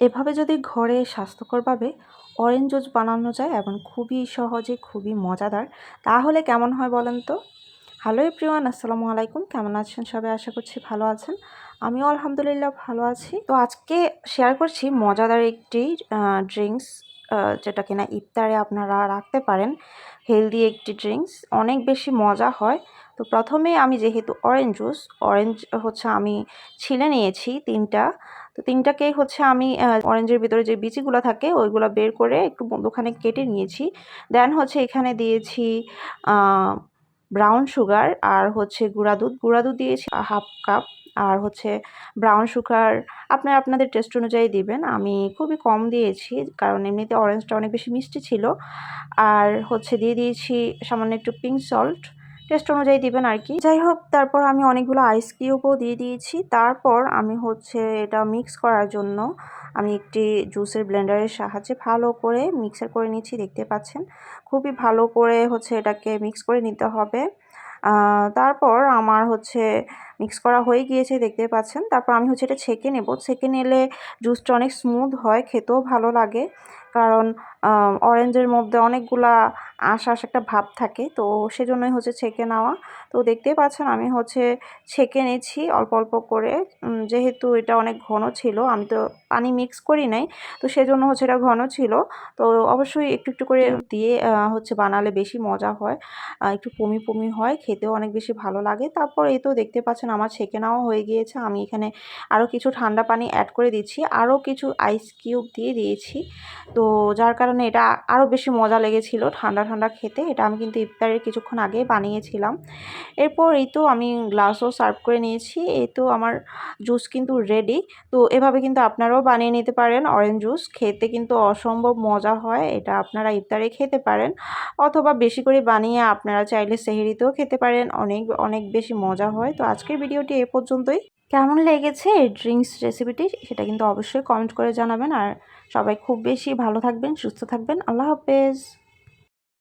এভাবে যদি ঘরে স্বাস্থ্যকরভাবে অরেঞ্জ জুস বানানো যায় এবং খুবই সহজে, খুবই মজাদার, তাহলে কেমন হয় বলেন তো? হ্যালো এভরিওয়ান আসসালামু আলাইকুম। কেমন আছেন সবাই? আশা করছি ভালো আছেন। আমিও আলহামদুলিল্লাহ ভালো আছি। তো আজকে শেয়ার করছি মজাদার একটি ড্রিঙ্কস যেটা কিনা ইফতারে আপনারা রাখতে পারেন। হেলদি একটি ড্রিঙ্কস অনেক বেশি মজা হয়। তো প্রথমে আমি যেহেতু অরেঞ্জ জুস অরেঞ্জ হচ্ছে আমি ছিলে নিয়েছি তিনটা। তো তিনটাকেই হচ্ছে আমি অরেঞ্জের ভিতরে যে বিচিগুলো থাকে, ওইগুলো বের করে একটু বন্ধুখানে কেটে নিয়েছি। দেন হচ্ছে এখানে দিয়েছি ব্রাউন সুগার আর হচ্ছে গুঁড়া দুধ। গুঁড়া দুধ দিয়েছি হাফ কাপ আর হচ্ছে ব্রাউন সুগার আপনার আপনাদের টেস্ট অনুযায়ী দিবেন। আমি খুবই কম দিয়েছি কারণ এমনিতে অরেঞ্জটা অনেক বেশি মিষ্টি ছিল। আর হচ্ছে দিয়ে দিয়েছি সামান্য একটু পিঙ্ক সল্ট টেস্ট অনুযায়ী দিবেন আর কি। যাই হোক, তারপর আমি অনেকগুলো আইস কিউবও দিয়ে দিয়েছি। তারপর আমি হচ্ছে এটা মিক্স করার জন্য আমি একটি জুসের ব্লেন্ডারের সাহায্যে ভালো করে মিক্সার করে নিচ্ছি, দেখতে পাচ্ছেন? খুবই ভালো করে হচ্ছে এটাকে মিক্স করে নিতে হবে। তারপর আমার হচ্ছে মিক্স করা হয়ে গিয়েছে, দেখতে পাচ্ছেন। তারপর আমি হচ্ছে এটা ছেঁকে নেব। ছেঁকে নিলে জুসটা অনেক স্মুথ হয়, খেতেও ভালো লাগে। কারণ অরেঞ্জের মধ্যে অনেকগুলা আশ আশ একটা ভাব থাকে। তো সেজন্যই হচ্ছে ছেঁকে নেওয়া। তো দেখতে পাচ্ছেন, আমি হচ্ছে ছেঁকে নিয়েছি অল্প অল্প করে। যেহেতু এটা অনেক ঘন ছিল, আমি তো পানি মিক্স করি নাই। তো সেজন্য হচ্ছে এটা ঘন ছিল। তো অবশ্যই একটু একটু করে দিয়ে হচ্ছে বানালে বেশি মজা হয়। একটু পমি পমি হয়, খেতেও অনেক বেশি ভালো লাগে। তারপর এই তো দেখতে পাচ্ছেন আমার ছেঁকে নেওয়া হয়ে গিয়েছে। আমি এখানে আরও কিছু ঠান্ডা পানি অ্যাড করে দিচ্ছি। আরও কিছু আইস কিউব দিয়ে দিয়েছি। তো যার কারণে এটা আরও বেশি মজা লেগেছিল ঠান্ডা ঠান্ডা খেতে। এটা আমি কিন্তু ইফতারের কিছুক্ষণ আগে বানিয়েছিলাম। এরপর এই তো আমি গ্লাসও সার্ভ করে নিয়েছি। এই তো আমার জুস কিন্তু রেডি তো এভাবে কিন্তু আপনারাও বানিয়ে নিতে পারেন অরেঞ্জ জুস খেতে কিন্তু অসম্ভব মজা হয়। এটা আপনারা ইফতারে খেতে পারেন। অথবা বেশি করে বানিয়ে আপনারা চাইলে সেহেরিতেও খেতে পারেন। অনেক অনেক বেশি মজা হয়। তো আজকের ভিডিওটি এ পর্যন্তই। কেমন লেগেছে ড্রিঙ্কস রেসিপিটি সেটা কিন্তু অবশ্যই কমেন্ট করে জানাবেন। আর সবাই খুব বেশি ভালো থাকবেন, সুস্থ থাকবেন। আল্লাহ হাফেজ।